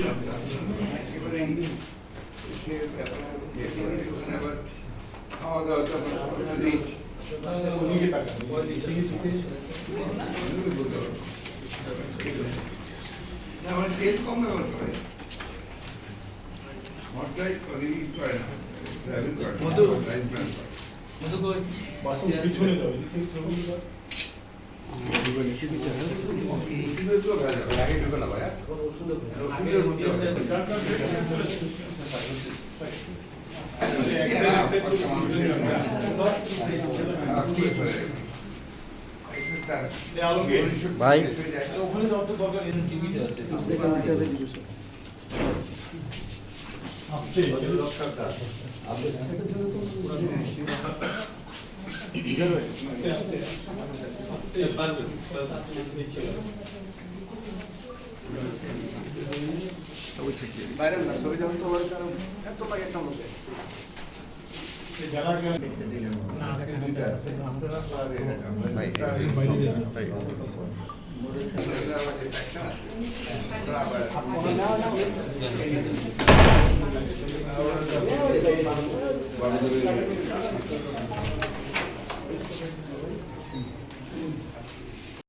একেবারে এসে এখন ইয়ে করে ওখানে আবার খাওয়া দাওয়া তো আবার রিচ আমার তেল কম ব্যবহার করে করে না ড্রাইভিং করে না, করে না। পিছনে ভেজাল, আগে ঢোকে না ভাই, হ্যাঁ? ওষুধের মধ্যে ভাই। ওখানে যাও তো